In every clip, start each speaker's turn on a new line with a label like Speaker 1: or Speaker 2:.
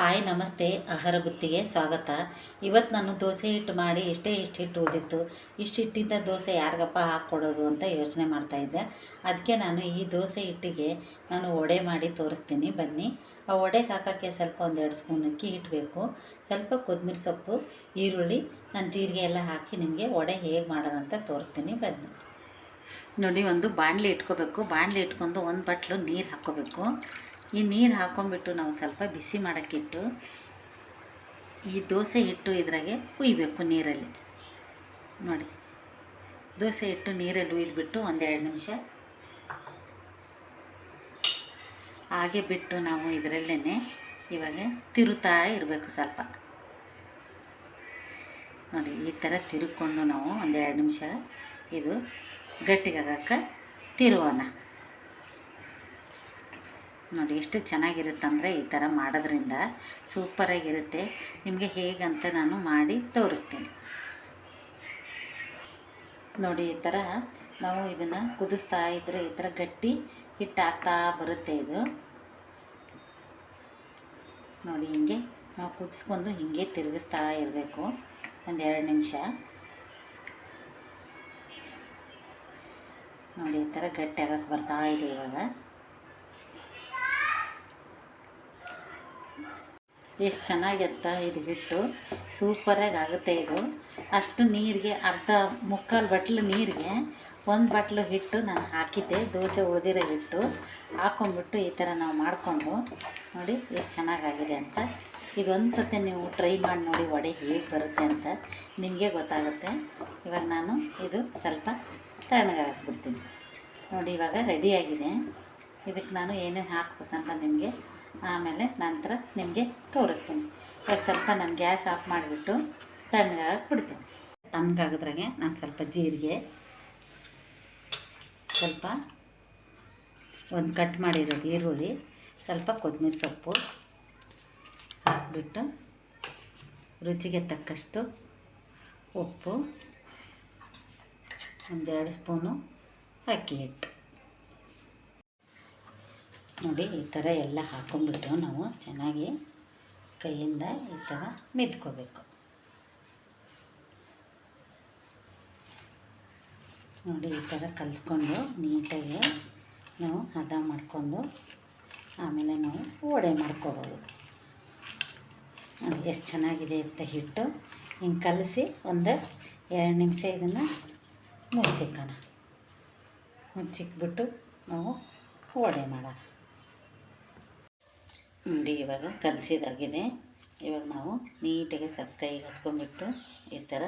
Speaker 1: Hi ನಮಸ್ತೆ, ಆಹಾರ ಬುತ್ತಿಗೆ ಸ್ವಾಗತ. ಇವತ್ತು ನಾನು ದೋಸೆ ಹಿಟ್ಟು ಮಾಡಿ ಎಷ್ಟೇ ಎಷ್ಟು ಹಿಟ್ಟು ಉಳಿದಿತ್ತು, ಇಷ್ಟು ಹಿಟ್ಟಿದ್ದ ದೋಸೆ ಯಾರಿಗಪ್ಪ ಹಾಕ್ಕೊಡೋದು ಅಂತ ಯೋಚನೆ ಮಾಡ್ತಾಯಿದ್ದೆ ಅದಕ್ಕೆ ನಾನು ಈ ದೋಸೆ ಹಿಟ್ಟಿಗೆ ನಾನು ವಡೆ ಮಾಡಿ ತೋರಿಸ್ತೀನಿ. ಬನ್ನಿ. ಆ ವಡೆಗೆ ಹಾಕೋಕ್ಕೆ ಸ್ವಲ್ಪ ಒಂದೆರಡು ಸ್ಪೂನ್ ಅಕ್ಕಿ ಹಿಟ್ಟು ಸ್ವಲ್ಪ ಕೊತ್ತಂಬರಿ ಸೊಪ್ಪು, ಈರುಳ್ಳಿ, ನಾನು ಜೀರಿಗೆ ಎಲ್ಲ ಹಾಕಿ ನಿಮಗೆ ವಡೆ ಹೇಗೆ ಮಾಡೋದಂತ ತೋರಿಸ್ತೀನಿ. ಬನ್ನಿ. ನೋಡಿ, ಒಂದು ಬಾಣಲಿ ಇಟ್ಕೋಬೇಕು. ಬಾಣಲಿ ಇಟ್ಕೊಂಡು ಒಂದು ಬಟ್ಲು ನೀರು ಹಾಕ್ಕೋಬೇಕು. ಈ ನೀರು ಹಾಕ್ಕೊಂಬಿಟ್ಟು ನಾವು ಸ್ವಲ್ಪ ಬಿಸಿ ಮಾಡೋಕ್ಕಿಟ್ಟು ಈ ದೋಸೆ ಹಿಟ್ಟು ಇದ್ರಾಗೆ ಹುಯ್ಬೇಕು ನೀರಲ್ಲಿ. ನೋಡಿ, ದೋಸೆ ಹಿಟ್ಟು ನೀರಲ್ಲಿ ಹುಯ್ದುಬಿಟ್ಟು ಒಂದೆರಡು ನಿಮಿಷ ಹಾಗೆ ಬಿಟ್ಟು ನಾವು ಇದರಲ್ಲೇ ಇವಾಗ ತಿರುತಾ ಇರಬೇಕು ಸ್ವಲ್ಪ. ನೋಡಿ, ಈ ಥರ ತಿರುಕೊಂಡು ನಾವು ಒಂದೆರಡು ನಿಮಿಷ ಇದು ಗಟ್ಟಿಗಾಗಕ್ಕೆ ತಿರುವೋಣ ನೋಡಿ, ಎಷ್ಟು ಚೆನ್ನಾಗಿರುತ್ತಂದರೆ ಈ ಥರ ಮಾಡೋದ್ರಿಂದ ಸೂಪರಾಗಿರುತ್ತೆ. ನಿಮಗೆ ಹೇಗಂತ ನಾನು ಮಾಡಿ ತೋರಿಸ್ತೀನಿ. ನೋಡಿ, ಈ ಥರ ನಾವು ಇದನ್ನು ಕುದಿಸ್ತಾ ಇದ್ದರೆ ಈ ಥರ ಗಟ್ಟಿ ಹಿಟ್ಟಾಗ್ತಾ ಬರುತ್ತೆ ಇದು. ನೋಡಿ, ಹಿಂಗೆ ನಾವು ಕುದಿಸ್ಕೊಂಡು ಹಿಂಗೆ ತಿರುಗಿಸ್ತಾ ಇರಬೇಕು. ಒಂದು ಎರಡು ನಿಮಿಷ. ನೋಡಿ, ಈ ಥರ ಗಟ್ಟಿ ಆಗಕ್ಕೆ ಬರ್ತಾ ಇದೆ ಇವಾಗ. ಎಷ್ಟು ಚೆನ್ನಾಗಿತ್ತ ಇದು ಬಿಟ್ಟು ಸೂಪರಾಗಿ ಆಗುತ್ತೆ ಇದು. ಅಷ್ಟು ನೀರಿಗೆ, ಅರ್ಧ ಮುಕ್ಕಾಲು ಬಟ್ಲು ನೀರಿಗೆ ಒಂದು ಬಟ್ಲು ಹಿಟ್ಟು ನಾನು ಹಾಕಿದ್ದೆ. ದೋಸೆ ಉಳಿದಿರೋ ಹಿಟ್ಟು ಹಾಕೊಂಡ್ಬಿಟ್ಟು ಈ ಥರ ನಾವು ಮಾಡಿಕೊಂಡು ನೋಡಿ ಎಷ್ಟು ಚೆನ್ನಾಗಾಗಿದೆ ಅಂತ. ಇದೊಂದು ಸತಿ ನೀವು ಟ್ರೈ ಮಾಡಿ ನೋಡಿ ವಡೆ ಹೇಗೆ ಬರುತ್ತೆ ಅಂತ ನಿಮಗೆ ಗೊತ್ತಾಗುತ್ತೆ. ಇವಾಗ ನಾನು ಇದು ಸ್ವಲ್ಪ ತಣ್ಣಗೆ ಹಾಕ್ಬಿಡ್ತೀನಿ ನೋಡಿ ಇವಾಗ ರೆಡಿಯಾಗಿದೆ ಇದಕ್ಕೆ ನಾನು ಏನೇನು ಹಾಕ್ಬೇಕಂತ ನಿಮಗೆ ಆಮೇಲೆ ನಂತರ ನಿಮಗೆ ತೋರಿಸ್ತೀನಿ. ಇವಾಗ ಸ್ವಲ್ಪ ನಾನು ಗ್ಯಾಸ್ ಆಫ್ ಮಾಡಿಬಿಟ್ಟು ತಣ್ಣಗಾಗಿ ಬಿಡ್ತೀನಿ ತಣ್ಣಗಾಗದ್ರಾಗೆ ನಾನು ಸ್ವಲ್ಪ ಜೀರಿಗೆ ಸ್ವಲ್ಪ ಒಂದು ಕಟ್ ಮಾಡಿರೋದು ಈರುಳ್ಳಿ, ಸ್ವಲ್ಪ ಕೊತ್ತಂಬರಿ ಸೊಪ್ಪು ಹಾಕ್ಬಿಟ್ಟು ರುಚಿಗೆ ತಕ್ಕಷ್ಟು ಉಪ್ಪು, ಒಂದೆರಡು ಸ್ಪೂನು ಅಕ್ಕಿ ಹಿಟ್ಟು. ನೋಡಿ, ಈ ಥರ ಎಲ್ಲ ಹಾಕೊಂಡ್ಬಿಟ್ಟು ನಾವು ಚೆನ್ನಾಗಿ ಕೈಯಿಂದ ಈ ಥರ ಮಿದ್ಕೋಬೇಕು ನೋಡಿ, ಈ ಥರ ಕಲಿಸ್ಕೊಂಡು ನೀಟಾಗಿ ನಾವು ಹದ ಮಾಡಿಕೊಂಡು ಆಮೇಲೆ ನಾವು ವಡೆ ಮಾಡ್ಕೋಬೋದು. ನೋಡಿ, ಎಷ್ಟು ಚೆನ್ನಾಗಿದೆ ಅಂತ ಹಿಟ್ಟು. ಹಿಂಗೆ ಕಲಸಿ ಒಂದು ಎರಡು ನಿಮಿಷ ಇದನ್ನು ಮುಚ್ಚಿಕ್ಕೋಣ ಮುಚ್ಚಿಕ್ಬಿಟ್ಟು ನಾವು ವಡೆ ಮಾಡೋಣ. ನೋಡಿ ಇವಾಗ ಕಲಸಿದಾಗಿದೆ. ಇವಾಗ ನಾವು ನೀಟಾಗಿ ಸ್ವಲ್ಪ ಕೈಗೆ ಹಚ್ಕೊಂಡ್ಬಿಟ್ಟು ಈ ಥರ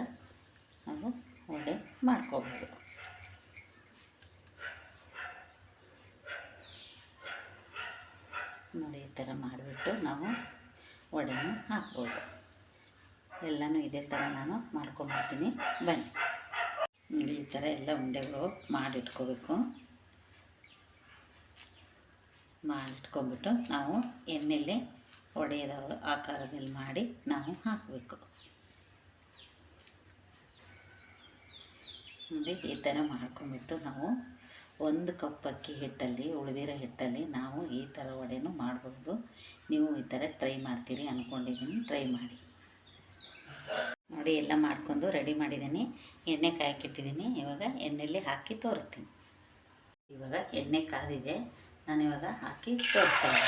Speaker 1: ನಾವು ವಡೆ ಮಾಡ್ಕೋಬೋದು. ನೋಡಿ, ಈ ಥರ ಮಾಡಿಬಿಟ್ಟು ನಾವು ವಡೆನ ಹಾಕ್ಬೋದು. ಎಲ್ಲನೂ ಇದೇ ಥರ ನಾನು ಮಾಡ್ಕೊಂಬರ್ತೀನಿ ಬನ್ನಿ. ನೋಡಿ, ಈ ಥರ ಎಲ್ಲ ಉಂಡೆಗಳು ಮಾಡಿಟ್ಕೋಬೇಕು. ಮಾಡಿಟ್ಕೊಂಬಿಟ್ಟು ನಾವು ಎಣ್ಣೆಲ್ಲಿ ಒಡೆಯದ ಆಕಾರದಲ್ಲಿ ಮಾಡಿ ನಾವು ಹಾಕಬೇಕು. ನೋಡಿ, ಈ ಥರ ಮಾಡ್ಕೊಂಬಿಟ್ಟು ನಾವು ಒಂದು ಕಪ್ ಅಕ್ಕಿ ಹಿಟ್ಟಲ್ಲಿ, ಉಳಿದಿರೋ ಹಿಟ್ಟಲ್ಲಿ ನಾವು ಈ ಥರ ವಡೆನೂ ಮಾಡ್ಬೋದು. ನೀವು ಈ ಥರ ಟ್ರೈ ಮಾಡ್ತೀರಿ ಅಂದ್ಕೊಂಡಿದ್ದೀನಿ ಟ್ರೈ ಮಾಡಿ. ನೋಡಿ, ಎಲ್ಲ ಮಾಡ್ಕೊಂಡು ರೆಡಿ ಮಾಡಿದ್ದೀನಿ. ಎಣ್ಣೆ ಕಾಯಕ್ಕಿಟ್ಟಿದ್ದೀನಿ ಇವಾಗ ಎಣ್ಣೆಲ್ಲಿ ಹಾಕಿ ತೋರಿಸ್ತೀನಿ. ಇವಾಗ ಎಣ್ಣೆ ಕಾದಿದೆ. ನಾನು ಇವಾಗ ಹಾಕಿ ತೋರಿಸ್ತೇನೆ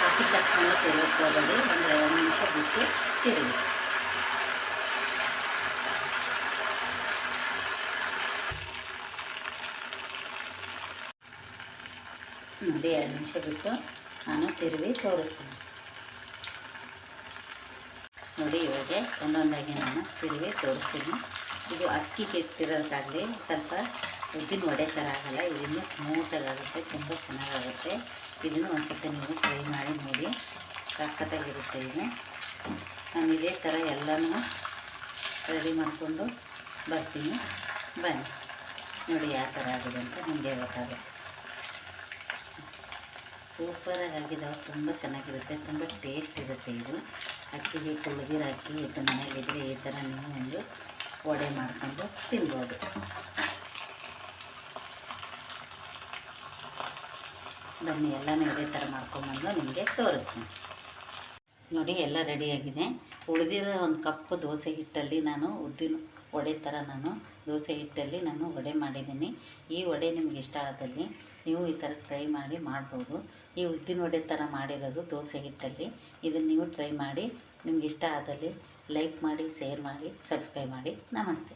Speaker 1: ಹಾಕಿದ ತಕ್ಷಣ ಹೋಗಬೇಡಿ ಒಂದು ಎರಡು ನಿಮಿಷ ಬಿಟ್ಟು ತಿರುಗಿ ನೋಡಿ, ಎರಡು ನಿಮಿಷ ಬಿಟ್ಟು ನಾನು ತಿರುವಿ ತೋರಿಸ್ತೀನಿ. ನೋಡಿ ಇವಾಗೆ ಒಂದೊಂದಾಗಿ ನಾನು ತಿರುಗಿ ತೋರಿಸ್ತೀನಿ. ಇದು ಅಕ್ಕಿ ಹಿಟ್ಟಿರೋದಾಗಲಿ ಸ್ವಲ್ಪ ಉದ್ದಿನ ಒಡೆ ಥರ ಆಗಲ್ಲ, ಇದನ್ನು ಸ್ಮೂತಾಗಿ ಆಗುತ್ತೆ, ತುಂಬ ಚೆನ್ನಾಗಾಗುತ್ತೆ. ಇದನ್ನು ಒಂದು ಸ್ವಲ್ಪ ನೀವು ಟ್ರೈ ಮಾಡಿ ನೋಡಿ. ಕಕ್ಕತ್ತಾಗಿರುತ್ತೆ ಇದು. ನಾನು ಇದೇ ಥರ ಎಲ್ಲನೂ ರೆಡಿ ಮಾಡಿಕೊಂಡು ಬರ್ತೀನಿ. ಬನ್ನಿ. ನೋಡಿ ಯಾವ ಥರ ಆಗಿದೆ ಅಂತ ನಿಮಗೆ ಗೊತ್ತಾಗುತ್ತೆ. ಸೂಪರಾಗಿ ಆಗಿದೆ ತುಂಬ ಚೆನ್ನಾಗಿರುತ್ತೆ, ತುಂಬ ಟೇಸ್ಟ್ ಇರುತ್ತೆ ಇದು. ಅಕ್ಕಿ ಹಿಟ್ಟು ಉಳಿದಿರೋ ಅಕ್ಕಿ ಹಿಟ್ಟು ಮನೆಯಲ್ಲಿದ್ದರೆ ಈ ಥರ ನೀವು ಒಂದು ವಡೆ ಮಾಡ್ಕೊಂಡು ತಿನ್ಬೋದು. ಬನ್ನಿ, ಎಲ್ಲನೂ ಇದೇ ಥರ ಮಾಡ್ಕೊಂಬಂದು ನಿಮಗೆ ತೋರಿಸ್ತೀನಿ. ನೋಡಿ, ಎಲ್ಲ ರೆಡಿಯಾಗಿದೆ. ಉಳಿದಿರೋ ಒಂದು ಕಪ್ಪು ದೋಸೆ ಹಿಟ್ಟಲ್ಲಿ ನಾನು ಉದ್ದಿನ ವಡೆ ಥರ ನಾನು ದೋಸೆ ಹಿಟ್ಟಲ್ಲಿ ನಾನು ವಡೆ ಮಾಡಿದ್ದೀನಿ. ಈ ವಡೆ ನಿಮ್ಗೆ ಇಷ್ಟ ಆದಲ್ಲಿ ನೀವು ಈ ಥರ ಟ್ರೈ ಮಾಡಿ ಮಾಡ್ಬೋದು. ಈ ಉದ್ದಿನ ವಡೆ ಥರ ಮಾಡಿರೋದು ದೋಸೆ ಹಿಟ್ಟಲ್ಲಿ. ಇದನ್ನು ನೀವು ಟ್ರೈ ಮಾಡಿ. ನಿಮ್ಗೆ ಇಷ್ಟ ಆದಲ್ಲಿ ಲೈಕ್ ಮಾಡಿ ಶೇರ್ ಮಾಡಿ ಸಬ್ಸ್ಕ್ರೈಬ್ ಮಾಡಿ. ನಮಸ್ತೆ.